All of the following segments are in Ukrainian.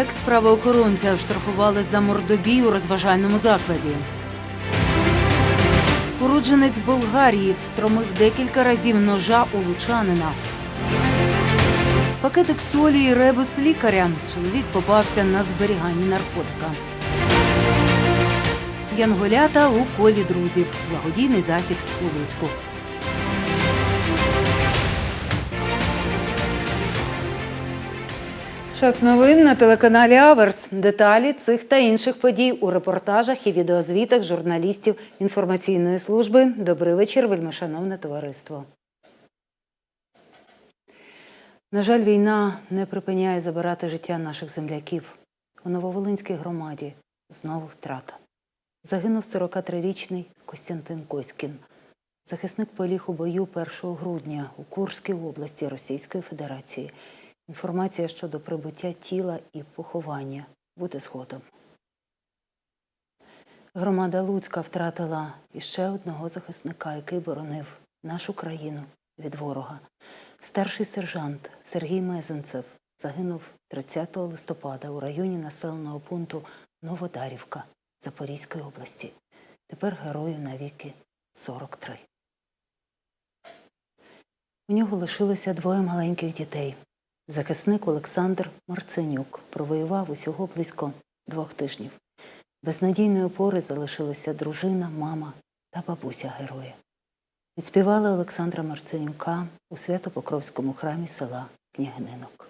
Екс-правоохоронця оштрафували за мордобій у розважальному закладі. Уродженець Болгарії встромив декілька разів ножа у лучанина. Пакетик солі і ребус лікаря. Чоловік попався на зберіганні наркотика. Янголята у колі друзів. Благодійний захід у Луцьку. Час новин на телеканалі Аверс. Деталі цих та інших подій у репортажах і відеозвітах журналістів інформаційної служби. Добрий вечір, вельмишановне товариство. На жаль, війна не припиняє забирати життя наших земляків. У Нововолинській громаді знову втрата. Загинув 43-річний Костянтин Коськін. Захисник поліг у бою 1 грудня у Курській області Російської Федерації. Інформація щодо прибуття тіла і поховання буде згодом. Громада Луцька втратила іще одного захисника, який боронив нашу країну від ворога. Старший сержант Сергій Мезенцев загинув 30 листопада у районі населеного пункту Новодарівка Запорізької області. Тепер герою навіки 43. У нього лишилося двоє маленьких дітей. Захисник Олександр Марценюк провоював усього близько двох тижнів. Без надійної опори залишилися дружина, мама та бабуся героя. Відспівали Олександра Марценюка у Свято-Покровському храмі села Княгининок.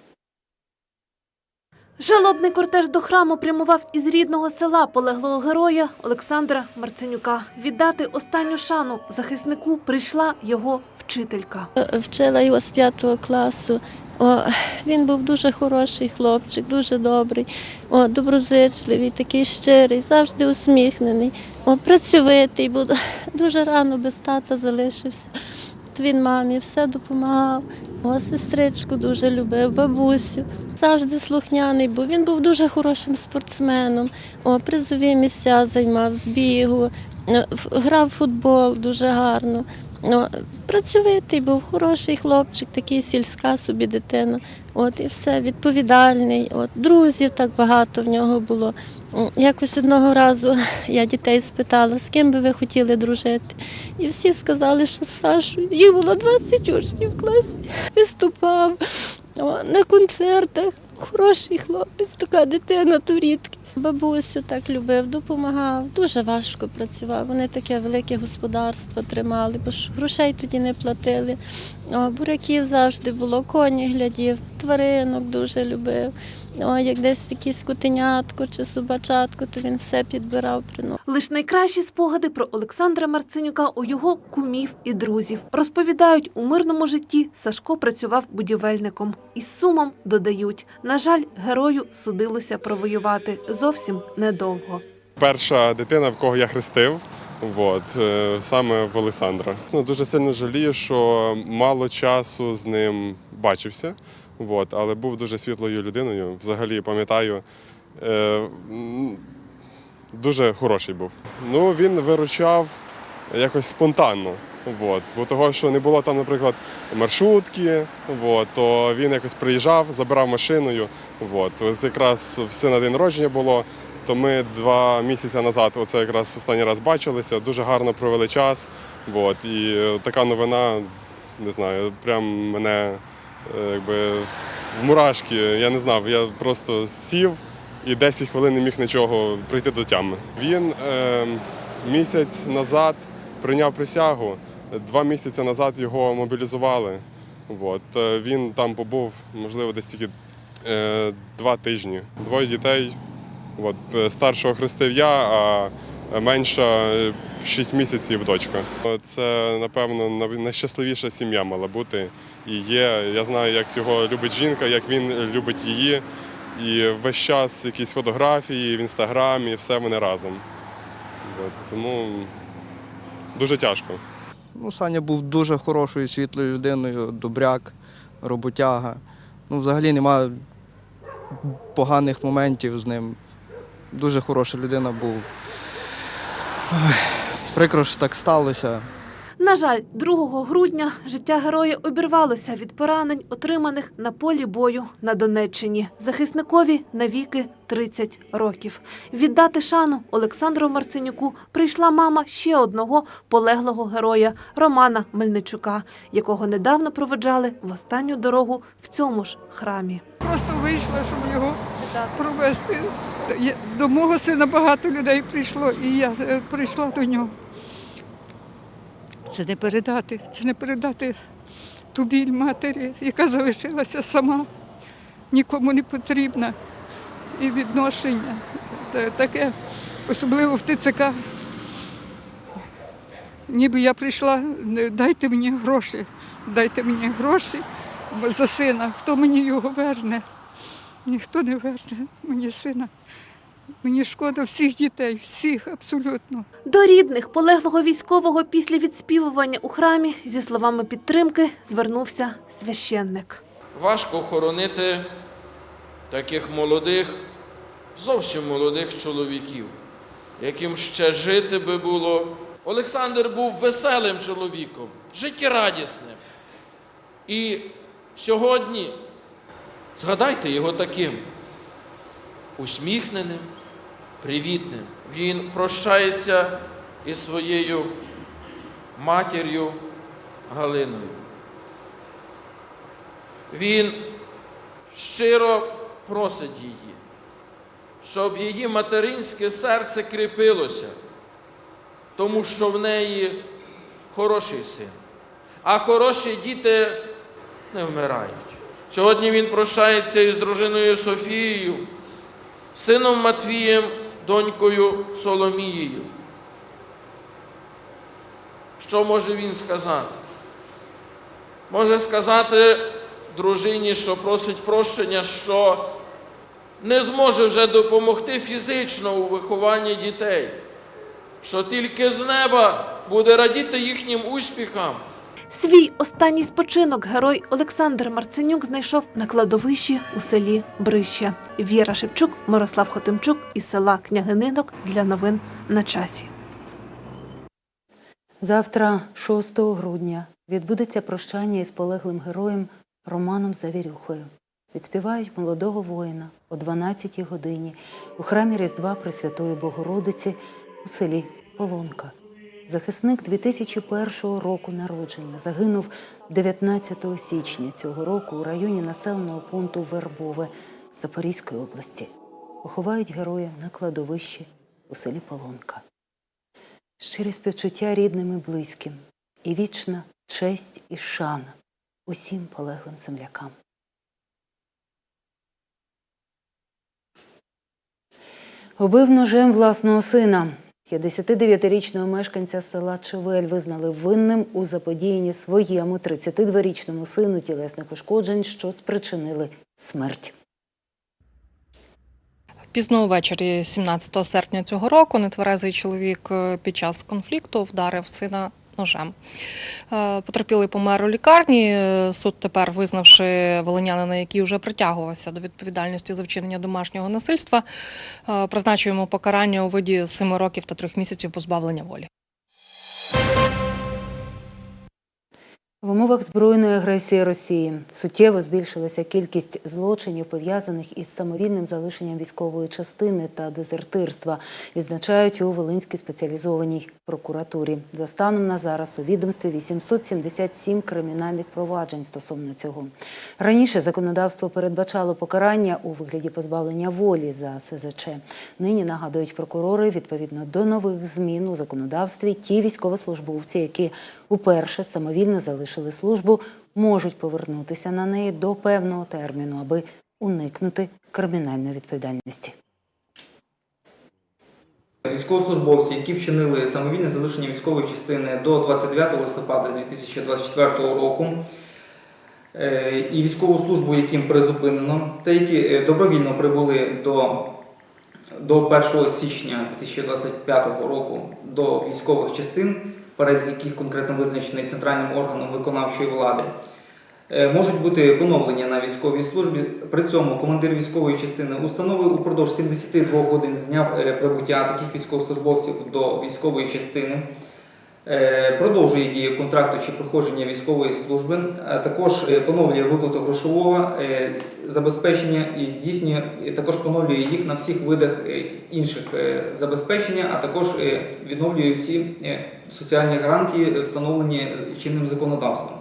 Жалобний кортеж до храму прямував із рідного села полеглого героя Олександра Марценюка. Віддати останню шану захиснику прийшла його вчителька. Вчила його з п'ятого класу. О, він був дуже хороший хлопчик, дуже добрий, о, доброзичливий, такий щирий, завжди усміхнений, о, працьовитий, був дуже рано без тата залишився. Він мамі все допомагав, о, сестричку дуже любив, бабусю. Завжди слухняний, був. він був дуже хорошим спортсменом, о, призові місця займав з бігу, е, грав в футбол дуже гарно. Ну, працьовитий був, хороший хлопчик, такий сільська собі дитина. От і все, відповідальний. От друзів так багато в нього було. Якось одного разу я дітей спитала, з ким би ви хотіли дружити. І всі сказали, що з Сашою. Їх було 20 учнів в класі. Виступав на концертах. Хороший хлопець, така дитина, то рідкість. Бабусю так любив, допомагав. Дуже важко працював. Вони таке велике господарство тримали, бо ж грошей тоді не платили. О, буряків завжди було, коні глядів, тваринок дуже любив. О, як десь якісь котенятко чи собачатко, то він все підбирав. Лиш найкращі спогади про Олександра Марценюка у його кумів і друзів. Розповідають, у мирному житті Сашко працював будівельником. Із сумом додають, на жаль, герою судилося провоювати зовсім недовго. Перша дитина, в кого я хрестив, от, е, саме в Олександра. Ну, дуже сильно жалію, що мало часу з ним бачився, от, але був дуже світлою людиною. Взагалі пам'ятаю, е, дуже хороший був. Ну, він виручав якось спонтанно. От, бо того, що не було там, наприклад, маршрутки, от, то він якось приїжджав, забирав машиною. От. Якраз в сина день народження було, то ми два місяці назад, оце якраз останній раз бачилися, дуже гарно провели час. От. І е, така новина, не знаю, прям мене е, якби в мурашки. Я не знав, я просто сів і 10 хвилин не міг нічого прийти до тями. Він е, місяць назад прийняв присягу, два місяці назад його мобілізували. От. Е, Він там побув, можливо, десь тільки е, два тижні. Двоє дітей. От, е, старшого хрестив а менша е, 6 місяців дочка. Це, напевно, найщасливіша сім'я мала бути. І є. Я знаю, як його любить жінка, як він любить її. І весь час якісь фотографії в інстаграмі, все вони разом. От, тому дуже тяжко. Ну, Саня був дуже хорошою, світлою людиною, добряк, роботяга. Ну, взагалі немає поганих моментів з ним. Дуже хороша людина був. Ой, Прикро, що так сталося. На жаль, 2 грудня життя героя обірвалося від поранень, отриманих на полі бою на Донеччині. Захисникові навіки 30 років. Віддати шану Олександру Марценюку прийшла мама ще одного полеглого героя Романа Мельничука, якого недавно проведжали в останню дорогу в цьому ж храмі. Просто вийшла, щоб його провести. До мого сина багато людей прийшло, і я е, прийшла до нього. Це не передати, це не передати ту біль матері, яка залишилася сама, нікому не потрібна. І відношення таке, особливо в ТЦК. Ніби я прийшла, дайте мені гроші, дайте мені гроші за сина, хто мені його верне. Ніхто не верне мені сина. Мені шкода всіх дітей, всіх абсолютно. До рідних полеглого військового після відспівування у храмі зі словами підтримки звернувся священник. Важко хоронити таких молодих, зовсім молодих чоловіків, яким ще жити би було. Олександр був веселим чоловіком, життєрадісним. І сьогодні згадайте його таким усміхненим, привітним. Він прощається із своєю матір'ю Галиною. Він щиро просить її, щоб її материнське серце кріпилося, тому що в неї хороший син. А хороші діти не вмирають. Сьогодні він прощається із дружиною Софією, сином Матвієм, донькою Соломією. Що може він сказати? Може сказати дружині, що просить прощення, що не зможе вже допомогти фізично у вихованні дітей, що тільки з неба буде радіти їхнім успіхам. Свій останній спочинок герой Олександр Марценюк знайшов на кладовищі у селі Брища. Віра Шевчук, Мирослав Хотимчук із села Княгининок для новин на часі. Завтра, 6 грудня, відбудеться прощання із полеглим героєм Романом Завірюхою. Відспівають молодого воїна о 12-й годині у храмі Різдва Пресвятої Богородиці у селі Полонка. Захисник 2001 року народження загинув 19 січня цього року у районі населеного пункту Вербове Запорізької області. Поховають героя на кладовищі у селі Полонка. Щирі співчуття рідним і близьким, і вічна честь і шана усім полеглим землякам. Убив ножем власного сина. 59-річного мешканця села Чевель визнали винним у заподіянні своєму 32-річному сину тілесних ушкоджень, що спричинили смерть. Пізно ввечері 17 серпня цього року нетверезий чоловік е, під час конфлікту вдарив сина ножем. Е, Потерпілий помер у лікарні. Е, Суд тепер, визнавши волинянина, який вже притягувався до відповідальності за вчинення домашнього насильства, призначуємо покарання у виді 7 років та 3 місяців позбавлення волі. В умовах збройної агресії Росії суттєво збільшилася кількість злочинів, пов'язаних із самовільним залишенням військової частини та дезертирства, відзначають у Волинській спеціалізованій прокуратурі. За станом на зараз у відомстві 877 кримінальних проваджень стосовно цього. Раніше законодавство передбачало покарання у вигляді позбавлення волі за СЗЧ. Нині нагадують прокурори відповідно до нових змін у законодавстві. Ті військовослужбовці, які уперше самовільно залишили службу, можуть повернутися на неї до певного терміну, аби уникнути кримінальної відповідальності. Військовослужбовці, які вчинили самовільне залишення військової частини до 29 листопада 2024 року, е, і військову службу, яким призупинено, та які е, добровільно прибули до, до 1 січня 2025 року до військових частин, перелік яких конкретно визначений центральним органом виконавчої влади, е, можуть бути поновлені на військовій службі. При цьому командир військової частини установи упродовж 72 годин з дня е, прибуття таких військовослужбовців до військової частини продовжує дію контракту чи проходження військової служби, а також е, поновлює виплату грошового е, забезпечення і здійснює також поновлює їх на всіх видах е, інших е, забезпечення, а також е, відновлює всі е, соціальні гарантії, е, встановлені чинним законодавством.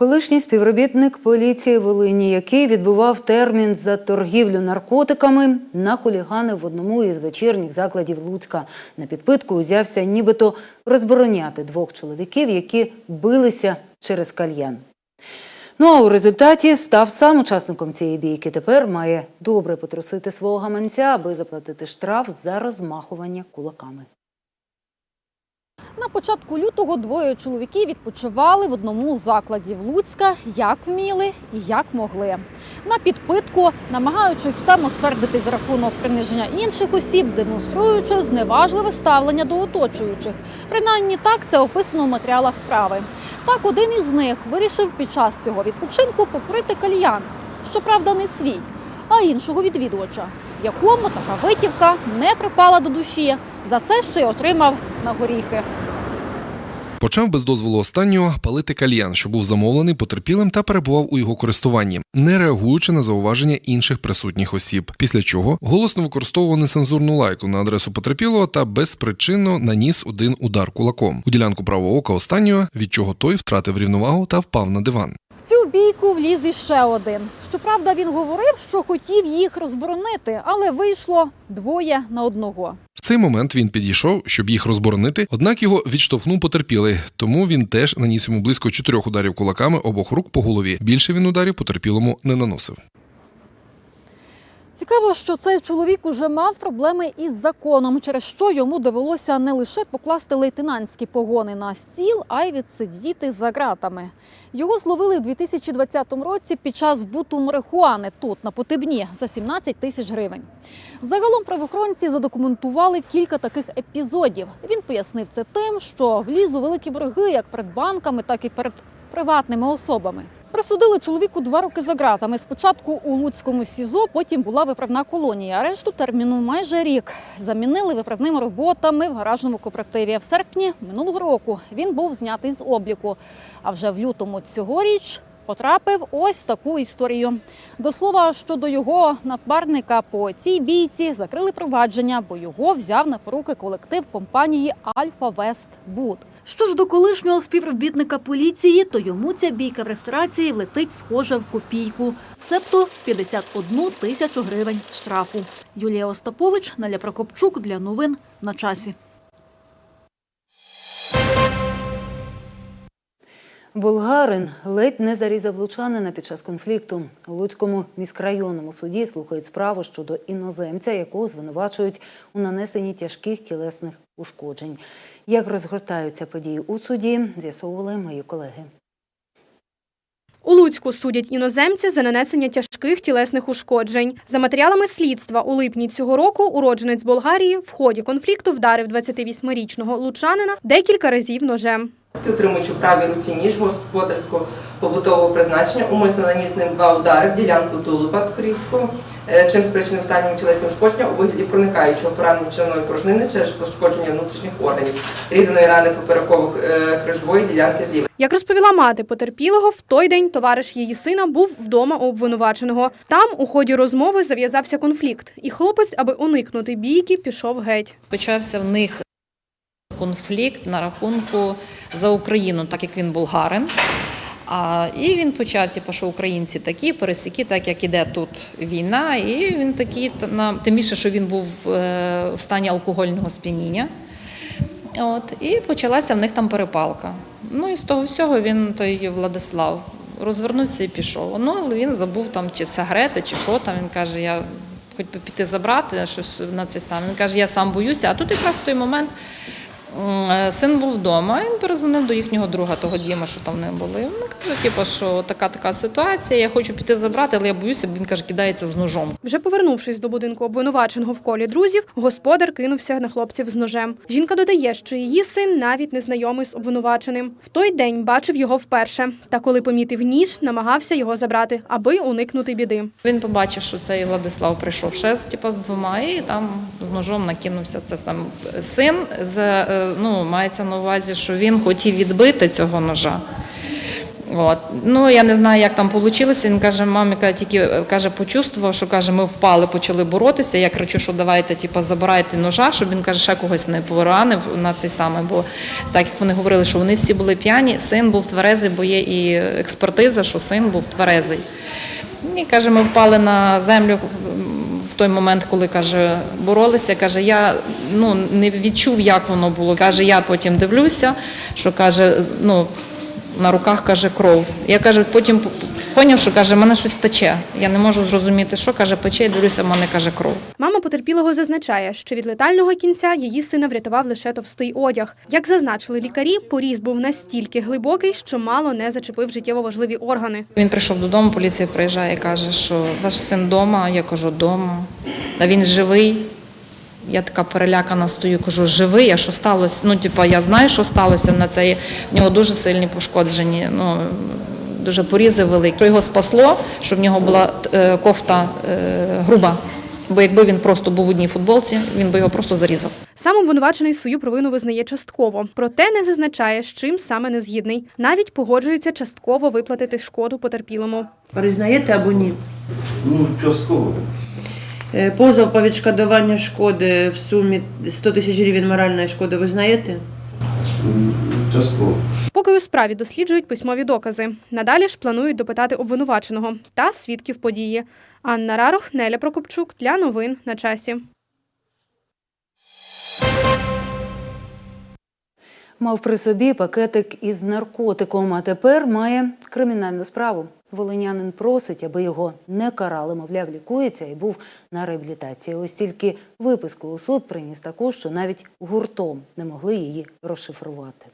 Колишній співробітник поліції Волині, який відбував термін за торгівлю наркотиками, нахуліганив в одному із вечірніх закладів Луцька. На підпитку узявся нібито розбороняти двох чоловіків, які билися через кальян. Ну а у результаті став сам учасником цієї бійки. Тепер має добре потрусити свого гаманця, аби заплатити штраф за розмахування кулаками. На початку лютого двоє чоловіків відпочивали в одному з закладів Луцька, як вміли і як могли. На підпитку, намагаючись самоствердити за рахунок приниження інших осіб, демонструючи зневажливе ставлення до оточуючих. Принаймні так це описано в матеріалах справи. Так, один із них вирішив під час цього відпочинку покурити кальян, щоправда, не свій, а іншого відвідувача, якому така витівка не припала до душі. За це ще й отримав на горіхи. Почав без дозволу останнього палити кальян, що був замовлений потерпілим та перебував у його користуванні, не реагуючи на зауваження інших присутніх осіб. Після чого голосно використовував нецензурну лайку на адресу потерпілого та безпричинно наніс один удар кулаком у ділянку правого ока останнього, від чого той втратив рівновагу та впав на диван. Цю бійку вліз іще один. Щоправда, він говорив, що хотів їх розборонити, але вийшло двоє на одного. В цей момент він підійшов, щоб їх розборонити, однак його відштовхнув потерпілий, тому він теж наніс йому близько чотирьох ударів кулаками обох рук по голові. Більше він ударів потерпілому не наносив. Цікаво, що цей чоловік уже мав проблеми із законом, через що йому довелося не лише покласти лейтенантські погони на стіл, а й відсидіти за ґратами. Його зловили в 2020 році під час збуту марихуани тут, на Потебні, за 17 тисяч гривень. Загалом правоохоронці задокументували кілька таких епізодів. Він пояснив це тим, що вліз у великі борги як перед банками, так і перед приватними особами. Присудили чоловіку два роки за ґратами. Спочатку у Луцькому СІЗО, потім була виправна колонія. Решту терміну майже рік. Замінили виправними роботами в гаражному кооперативі. В серпні минулого року він був знятий з обліку. А вже в лютому цьогоріч потрапив ось в таку історію. До слова, щодо його напарника по цій бійці закрили провадження, бо його взяв на поруки колектив компанії Альфа Вест Буд. Що ж до колишнього співробітника поліції, то йому ця бійка в ресторації влетить схоже в копійку, себто 51 тисячу гривень штрафу. Юлія Остапович, Наля Прокопчук для новин на часі. Болгарин ледь не зарізав лучанина під час конфлікту. У Луцькому міськрайонному суді слухають справу щодо іноземця, якого звинувачують у нанесенні тяжких тілесних ушкоджень. Як розгортаються події у суді, з'ясовували мої колеги. У Луцьку судять іноземця за нанесення тяжких тілесних ушкоджень. За матеріалами слідства у липні цього року уродженець Болгарії в ході конфлікту вдарив 28-річного лучанина декілька разів ножем. Утримуючи в правій руці ніж господарського побутового призначення, умисно наніс ним два удари в ділянку тулуба корівського, е, чим спричинив стані тілесні ушкодження у вигляді проникаючого поранення черевної порожнини через пошкодження внутрішніх органів, різаної рани попереково-крижової ділянки зліва. Як розповіла мати потерпілого, в той день товариш її сина був вдома у обвинуваченого. Там у ході розмови зав'язався конфлікт, і хлопець, аби уникнути бійки, пішов геть. Почався в них конфлікт на рахунку за Україну, так як він болгарин. А, і він почав, типу, що українці такі, пересіки, так як іде тут війна, і він такий, тим більше, що він був е, в стані алкогольного сп'яніння. От, і почалася в них там перепалка. Ну і з того всього він, той Владислав, розвернувся і пішов. Ну, але він забув там чи сигарети, чи що там. Він каже, я хоч би піти забрати щось на це саме. Він каже, я сам боюся. А тут якраз в той момент Син був вдома, він перезвонив до їхнього друга, того Діма, що там не були. Він каже, типу, що така така ситуація, я хочу піти забрати, але я боюся, він каже, кидається з ножом. Вже повернувшись до будинку обвинуваченого в колі друзів, господар кинувся на хлопців з ножем. Жінка додає, що її син навіть не знайомий з обвинуваченим. В той день бачив його вперше. Та коли помітив ніж, намагався його забрати, аби уникнути біди. Він побачив, що цей Владислав прийшов ще типу, з двома, і там з ножом накинувся. Це сам син. З, е, ну, мається на увазі, що він хотів відбити цього ножа. От. Ну, я не знаю, як там вийшло. Він каже, мамі каже, тільки е, каже, почувствував, що каже, ми впали, почали боротися. Я кричу, що давайте, типу, забирайте ножа, щоб він каже, ще когось не поранив на цей самий. Бо так як вони говорили, що вони всі були п'яні, син був тверезий, бо є і експертиза, що син був тверезий. І каже, ми впали на землю той момент, коли каже, боролися. Каже, я ну не відчув, як воно було. Каже, я потім дивлюся, що каже, ну на руках каже кров. Я каже, потім поняв, що каже, мене щось пече. Я не можу зрозуміти, що каже, пече, і дивлюся, в мене каже кров. Мама потерпілого зазначає, що від летального кінця її сина врятував лише товстий одяг. Як зазначили лікарі, поріз був настільки глибокий, що мало не зачепив життєво важливі органи. Він прийшов додому, поліція приїжджає і каже, що ваш син вдома. Я кажу, вдома. А він живий. Я така перелякана стою, кажу, живий, а що сталося? Ну, типу, я знаю, що сталося на це. В нього дуже сильні пошкоджені, ну, дуже порізи великі. Що його спасло, що в нього була е, кофта е, груба. Бо якби він просто був в одній футболці, він би його просто зарізав. Сам обвинувачений свою провину визнає частково, проте не зазначає, з чим саме не згідний. Навіть погоджується частково виплатити шкоду потерпілому. Признаєте або ні? Ну, частково. Е, Позов по відшкодуванню шкоди в сумі 100 тисяч гривень моральної шкоди ви знаєте? М, Частково. Поки у справі досліджують письмові докази. Надалі ж планують допитати обвинуваченого та свідків події. Анна Рарох, Неля Прокопчук для новин на часі. Мав при собі пакетик із наркотиком, а тепер має кримінальну справу. Волинянин просить, аби його не карали, мовляв, лікується і був на реабілітації. Ось тільки виписку у суд приніс таку, що навіть гуртом не могли її розшифрувати.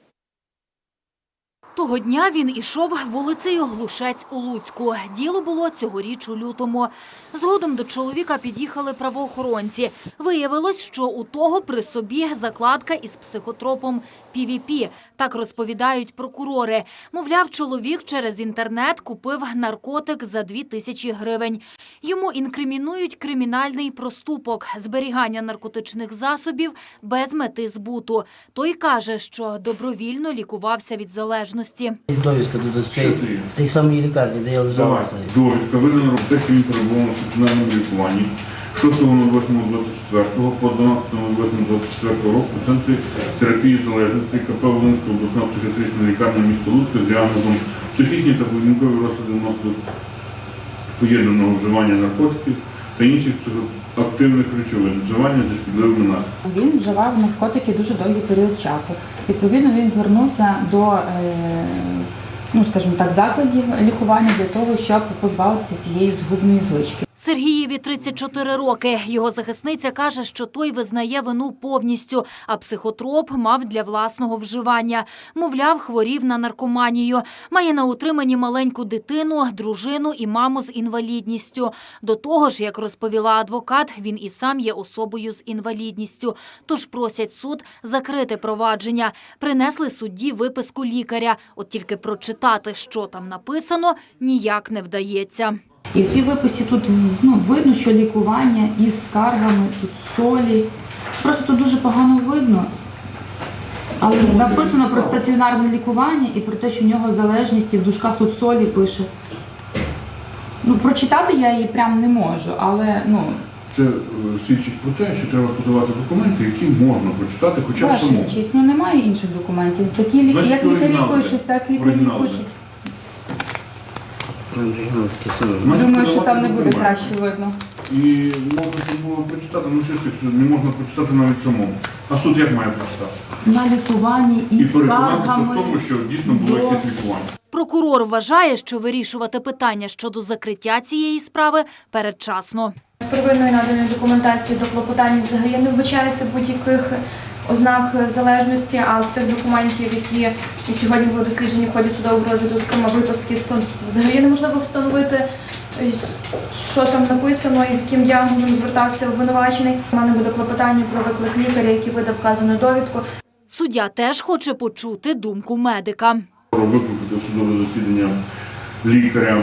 Того дня він ішов вулицею Глушець у Луцьку. Діло було цьогоріч у лютому. Згодом до чоловіка під'їхали правоохоронці. Виявилось, що у того при собі закладка із психотропом PVP. Так розповідають прокурори. Мовляв, чоловік через інтернет купив наркотик за дві тисячі гривень. Йому інкримінують кримінальний проступок – зберігання наркотичних засобів без мети збуту. Той каже, що добровільно лікувався від залежності. Довідка до з тієї самої лікарні, де я лежав. Довідка видана про те, що він перебував на стаціонарному лікуванні 6.08.24 по 12.08.24 року в центрі терапії залежності КП Волинська обласна психіатрична лікарня міста Луцька з діагнозом психічні та поведінкові розлади внаслідок поєднаного вживання наркотиків та інших психоактивних речовин, вживання зі шкідливими наслідками. Він вживав наркотики дуже довгий період часу. Відповідно, він звернувся до, е, ну скажімо так, закладів лікування для того, щоб позбавитися цієї згубної звички. Сергієві 34 роки. Його захисниця каже, що той визнає вину повністю, а психотроп мав для власного вживання. Мовляв, хворів на наркоманію. Має на утриманні маленьку дитину, дружину і маму з інвалідністю. До того ж, як розповіла адвокат, він і сам є особою з інвалідністю. Тож просять суд закрити провадження. Принесли судді виписку лікаря. От тільки прочитати, що там написано, ніяк не вдається. І в цій виписі тут ну, видно, що лікування із скаргами, тут солі. Просто тут дуже погано видно. Але написано про стаціонарне лікування і про те, що в нього залежність і в дужках тут солі пише. Ну, прочитати я її прям не можу, але ну, Це е, свідчить про те, що треба подавати документи, які можна прочитати хоча б ваша самому. честь, ну немає інших документів. Такі лі- Значить, як лікарі оригінал пишуть, так лікарі Оригінал Думаю, що там не буде краще видно. І можна було прочитати, ну щось, якщо не можна прочитати навіть самому. А суд як має прочитати? На лікуванні І із переконатися в скаргами. тому, що дійсно було якесь лікування. Прокурор вважає, що вирішувати питання щодо закриття цієї справи передчасно. З первинної наданої документації до клопотання взагалі не вбачається будь-яких ознак залежності, а з тих документів, які і сьогодні були досліджені в ході судового розгляду, зокрема випусків, взагалі неможливо встановити, що там написано і з яким діагнозом звертався обвинувачений. У мене буде клопотання про виклик лікаря, який видав вказану довідку. Суддя теж хоче почути думку медика. викликати в судове засідання лікаря,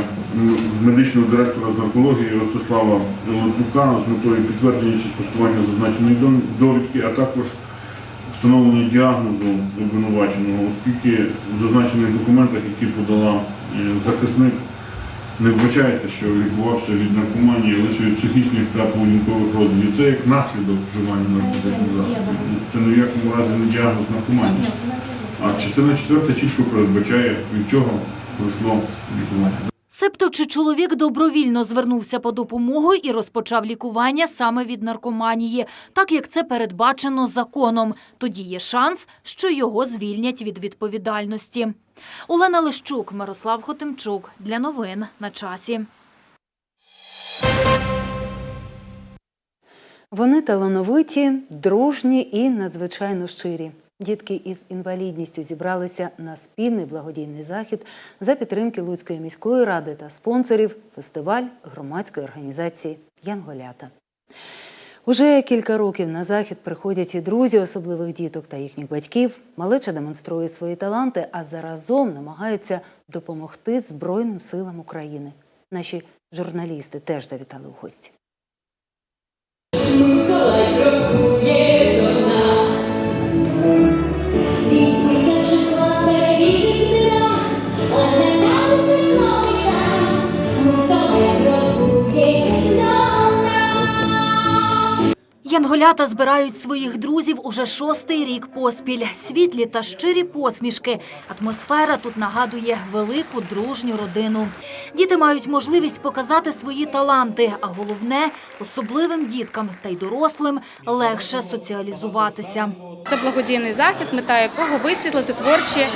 медичного директора з наркології Ростислава Луцюка з метою підтвердження чи спростування зазначеної довідки, а також встановлення діагнозу обвинуваченого, оскільки в зазначених документах, які подала е, захисник, не вбачається, що лікувався від наркоманії лише від психічних та поведінкових розладів. Це як наслідок вживання наркотичних засобів. Це ні в якому разі не діагноз наркоманії. А частина четверта чітко передбачає, від чого пройшло лікування. Себто, чи чоловік добровільно звернувся по допомогу і розпочав лікування саме від наркоманії, так як це передбачено законом. Тоді є шанс, що його звільнять від відповідальності. Олена Лищук, Мирослав Хотимчук. Для новин на часі. Вони талановиті, дружні і надзвичайно щирі. Дітки із інвалідністю зібралися на спільний благодійний захід за підтримки Луцької міської ради та спонсорів фестиваль громадської організації Янголята. Уже кілька років на захід приходять і друзі особливих діток та їхніх батьків. Малеча демонструє свої таланти, а заразом намагаються допомогти Збройним силам України. Наші журналісти теж завітали у гості. Янголята збирають своїх друзів уже шостий рік поспіль. Світлі та щирі посмішки. Атмосфера тут нагадує велику дружню родину. Діти мають можливість показати свої таланти, а головне особливим діткам та й дорослим легше соціалізуватися. Це благодійний захід, мета якого висвітлити творчі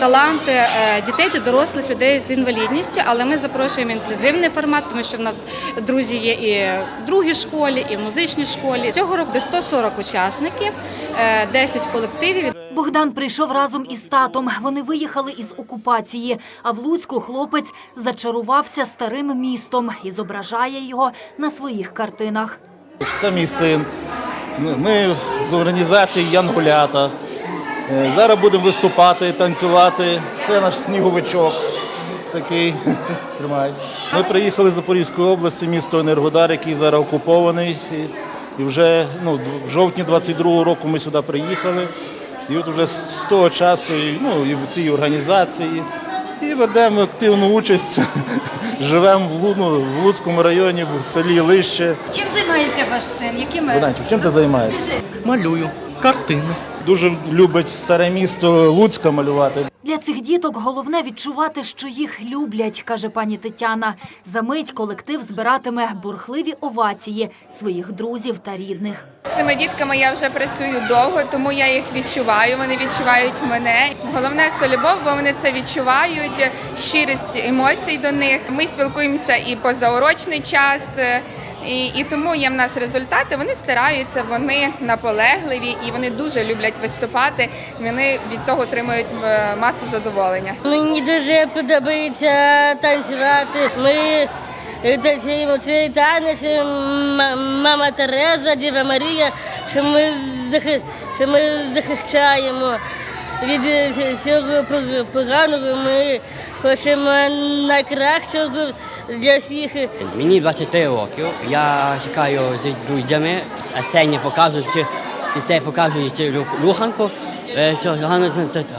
таланти е, дітей та дорослих людей з інвалідністю. Але ми запрошуємо інклюзивний формат, тому що в нас друзі є і в другій школі, і в музичній школі. Цього року 140 учасників, е, 10 колективів. Богдан прийшов разом із татом. Вони виїхали із окупації. А в Луцьку хлопець зачарувався старим містом і зображає його на своїх картинах. Це мій син. Ми з організації Янголята. Е, Зараз будемо виступати, танцювати. Це наш сніговичок такий. Тримай. Ми приїхали з Запорізької області, місто Енергодар, який зараз окупований. І- вже ну, в жовтні 22-го року ми сюди приїхали. І от вже з того часу і, ну, і в цій організації. І ведемо активну участь. Живемо в, Лу- ну, в Луцькому районі, в селі Лище. Чим займається ваш син? Якими Богданчик, чим ти займаєшся? Малюю картини. Дуже любить старе місто Луцька малювати. Для цих діток головне відчувати, що їх люблять, каже пані Тетяна. За мить колектив збиратиме бурхливі овації своїх друзів та рідних. З цими дітками я вже працюю довго, тому я їх відчуваю. Вони відчувають мене. Головне це любов, бо вони це відчувають. Щирість емоцій до них. Ми спілкуємося і позаурочний час. І, і тому є в нас результати. Вони стараються, вони наполегливі і вони дуже люблять виступати. Вони від цього отримують е, масу задоволення. Мені дуже подобається танцювати. Ми танцюємо цей танець Мама Тереза, Діва Марія, що ми, що ми захищаємо від цього поганого. Ми хочемо найкращого для всіх. Мені 23 років. Я чекаю з друзями, а це не показуючи, дітей показуючи руханку, е, що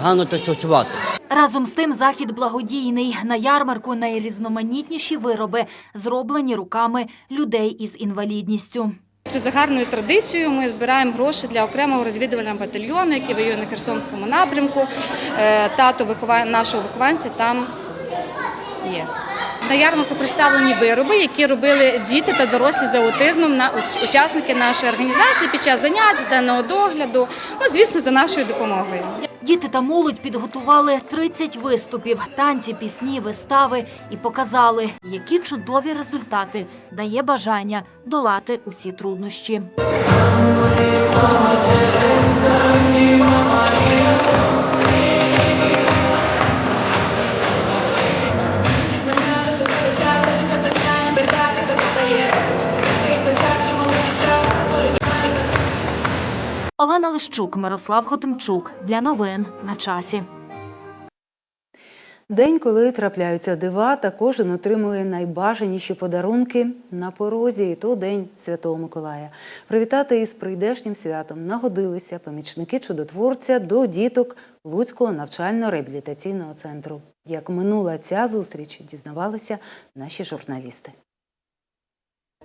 гарно танцювати. Разом з тим захід благодійний. На ярмарку найрізноманітніші вироби, зроблені руками людей із інвалідністю. Чи за гарною традицією ми збираємо гроші для окремого розвідувального батальйону, який воює на Херсонському напрямку. Е, Тато нашого вихованця там є. На ярмарку представлені вироби, які робили діти та дорослі з аутизмом на учасники нашої організації під час занять, денного догляду. Ну, звісно, за нашою допомогою. Діти та молодь підготували 30 виступів, танці, пісні, вистави і показали, які чудові результати дає бажання долати усі труднощі. Олена Лищук, Мирослав Хотимчук. Для новин на часі. День, коли трапляються дива, та кожен отримує найбажаніші подарунки на порозі. І то день Святого Миколая. Привітати із прийдешнім святом нагодилися помічники чудотворця до діток Луцького навчально-реабілітаційного центру. Як минула ця зустріч, дізнавалися наші журналісти.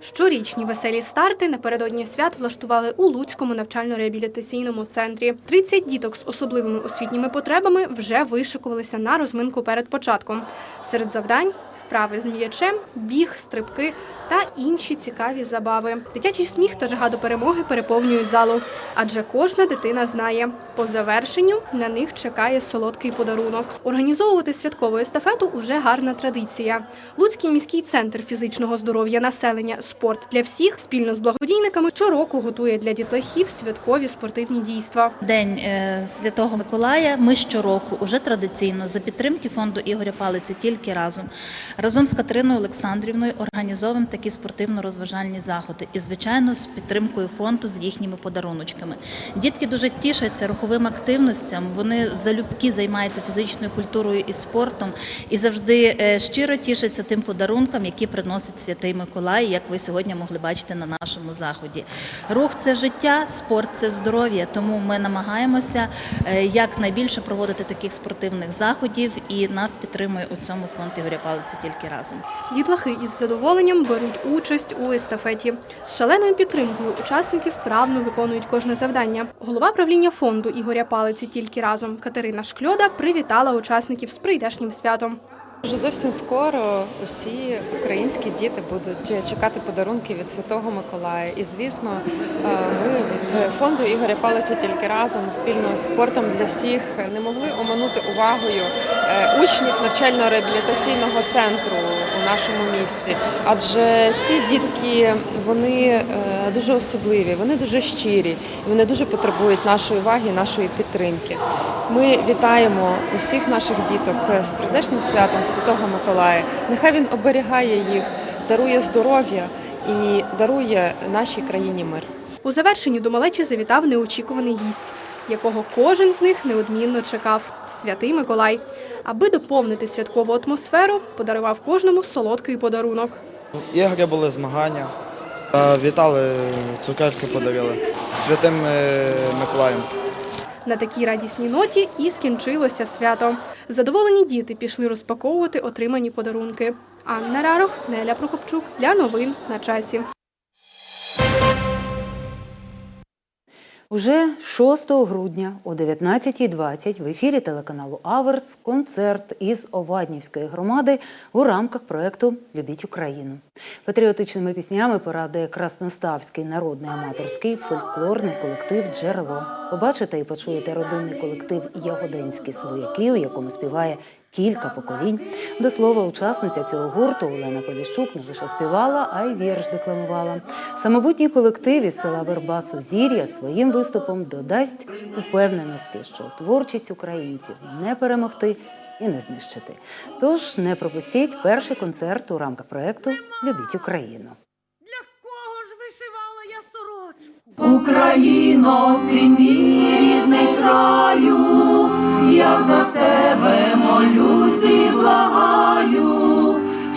Щорічні веселі старти напередодні свят влаштували у Луцькому навчально-реабілітаційному центрі. 30 діток з особливими освітніми потребами вже вишикувалися на розминку перед початком. Серед завдань вправи з м'ячем, біг, стрибки та інші цікаві забави. Дитячий сміх та жага до перемоги переповнюють залу, адже кожна дитина знає, по завершенню на них чекає солодкий подарунок. Організовувати святкову естафету уже гарна традиція. Луцький міський центр фізичного здоров'я населення Спорт для всіх спільно з благодійниками щороку готує для дітлахів святкові спортивні дійства. День е, Святого Миколая. Ми щороку уже традиційно за підтримки фонду Ігоря Палиці тільки разом разом з Катериною Олександрівною організовуємо такі спортивно-розважальні заходи і, звичайно, з підтримкою фонду з їхніми подаруночками. Дітки дуже тішаться руховим активностям. Вони залюбки займаються фізичною культурою і спортом і завжди е, щиро тішаться тим подарункам, які приносить святий Миколай, як ви сьогодні могли бачити на нашому заході. Рух це життя, спорт це здоров'я. Тому ми намагаємося е, якнайбільше проводити таких спортивних заходів, і нас підтримує у цьому фонд Ігоря Палиці тільки разом. Дітлахи із задоволенням беруть участь у естафеті. З шаленою підтримкою учасники вправно виконують кожне завдання. Голова правління фонду Ігоря Палиці тільки разом Катерина Шкльода привітала учасників з прийдешнім святом. Вже зовсім скоро усі українські діти будуть чекати подарунки від Святого Миколая. І звісно, е, ми від фонду Ігоря Палиця тільки разом спільно з спортом для всіх не могли оминути увагою е, учнів навчально-реабілітаційного центру у нашому місті. Адже ці дітки вони е, дуже особливі, вони дуже щирі, вони дуже потребують нашої уваги, нашої підтримки. Ми вітаємо усіх наших діток з прийдешнім святом Святого Миколая. Нехай він оберігає їх, дарує здоров'я і дарує нашій країні мир. У завершенні до малечі завітав неочікуваний гість, якого кожен з них неодмінно чекав святий Миколай. Аби доповнити святкову атмосферу, подарував кожному солодкий подарунок. Ігри були змагання. Вітали, цукерки подарили святим е, Миколаєм. На такій радісній ноті і скінчилося свято. Задоволені діти пішли розпаковувати отримані подарунки. Анна Рарох, Неля Прокопчук для новин на часі. Уже 6 грудня о 19.20 в ефірі телеканалу Аверс концерт із Оваднівської громади у рамках проєкту Любіть Україну. Патріотичними піснями порадує Красноставський народний аматорський фольклорний колектив Джерело. Побачите і почуєте родинний колектив Ягодинські свояки, у якому співає кілька поколінь. До слова, учасниця цього гурту Олена Поліщук не лише співала, а й вірш декламувала. Самобутній колектив із села Верба Сузір'я своїм виступом додасть упевненості, що творчість українців не перемогти і не знищити. Тож не пропустіть перший концерт у рамках проєкту Любіть Україну. Україно, ти мій рідний краю, я за тебе молюсь і благаю,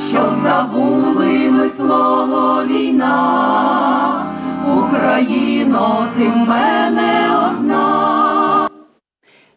щоб забули ми слово війна. Україно, ти в мене одна.